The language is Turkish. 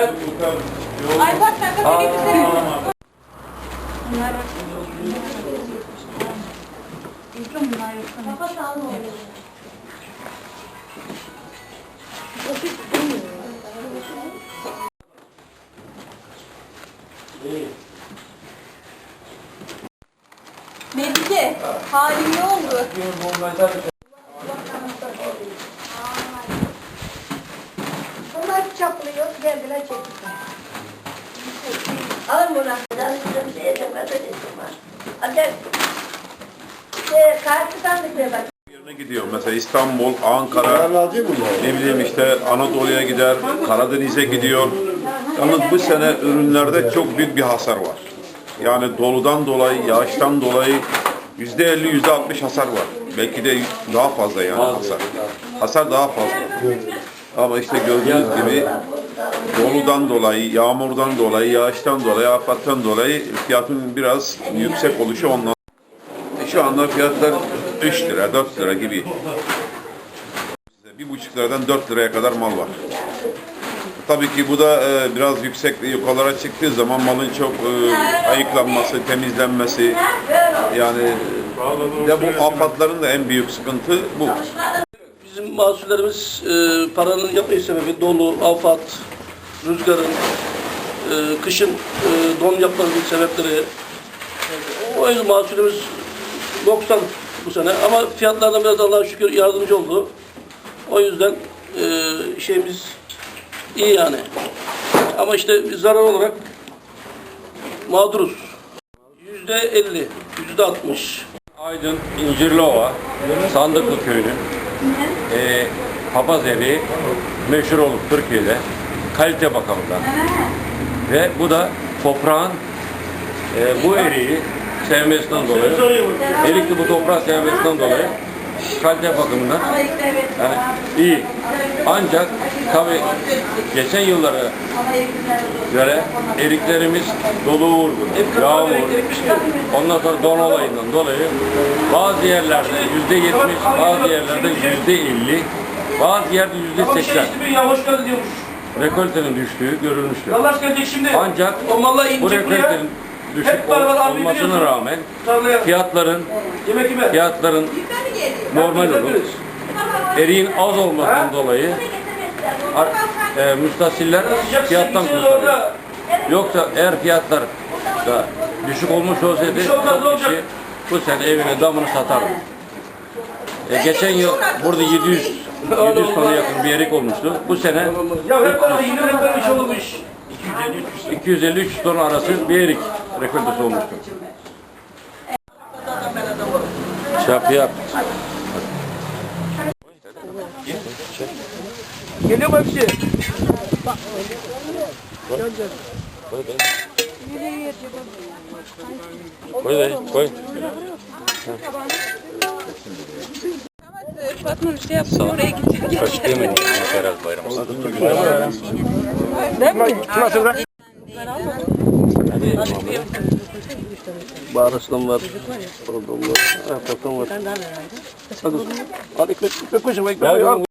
Evet. Ay bak ben böyle güzelim. Bunlar İlkim bunlar yok. Kafa sağlam oluyor. Melike, halin ne oldu? Bunlar geldiler çektiler. Alın bunu. Ben size bir şey diyeceğim, patatesim var. Şey, karşıdan da şöyle bak. yerine gidiyor. Mesela İstanbul, Ankara, ne bileyim işte Anadolu'ya gider, Karadeniz'e gidiyor. Yalnız bu sene ürünlerde çok büyük bir hasar var. Yani doludan dolayı, yağıştan dolayı yüzde 50, yüzde 60 hasar var. Belki de daha fazla yani hasar. Hasar daha fazla. Ama işte gördüğünüz gibi doludan dolayı, yağmurdan dolayı, yağıştan dolayı, afattan dolayı fiyatın biraz yüksek oluşu ondan. Şu anda fiyatlar 3 lira, 4 lira gibi. Bir buçuk liradan 4 liraya kadar mal var. Tabii ki bu da e, biraz yüksek yukarılara çıktığı zaman malın çok e, ayıklanması, temizlenmesi yani e, de bu afatların da en büyük sıkıntı bu. Bizim mahsullerimiz e, paranın yapmayış sebebi dolu, afat, rüzgarın, e, kışın e, don yapmanın sebepleri. O yüzden mahsulümüz 90 bu sene ama fiyatlardan biraz Allah'a şükür yardımcı oldu. O yüzden e, şeyimiz iyi yani. Ama işte zarar olarak mağduruz. Yüzde 50, yüzde 60. Aydın İncirliova, Sandıklı köyünün e, papaz evi meşhur olup Türkiye'de kalite bakımından. Ve bu da toprağın e, bu eriği sevmesinden dolayı, erikli bu toprağı sevmesinden dolayı kalite bakımından yani iyi. Ancak tabi geçen yıllara göre eriklerimiz dolu vurdu, yağmur, ondan sonra don olayından dolayı bazı yerlerde yüzde yetmiş, bazı yerlerde yüzde elli, bazı yerde yüzde seksen Rekoltenin düştüğü görülmüştür. Allah aşkına şimdi. Ancak o mallar bu inecek buraya. rekoltenin düşük Hep beraber ol- abi olmasına biliyorsun. rağmen Tarlaya. fiyatların Yemek yeme. fiyatların normal olur. Eriğin az olmasından dolayı ar- e, müstahsiller fiyattan kurtarıyor. Yoksa eğer fiyatlar da düşük olmuş olsaydı şey olmaz, ne çok olacak? kişi bu sene evine damını satardı. E, geçen yıl burada 700 700 tona yakın bir erik olmuştu. Bu sene Ya hep beraber yine hep beraber iş olmuş. 250-300 ton arası bir erik rekoltesi olmuştu. Şap yap. Geliyor mu hepsi? Koy dayı, koy. Fatma bir şey yaptı oraya gitti. Açıklayamayın herhalde bayram. Bağrısından var. Pardon var. Ayaktan var. Hadi. Al ekmek, ekmek koşun ekmek.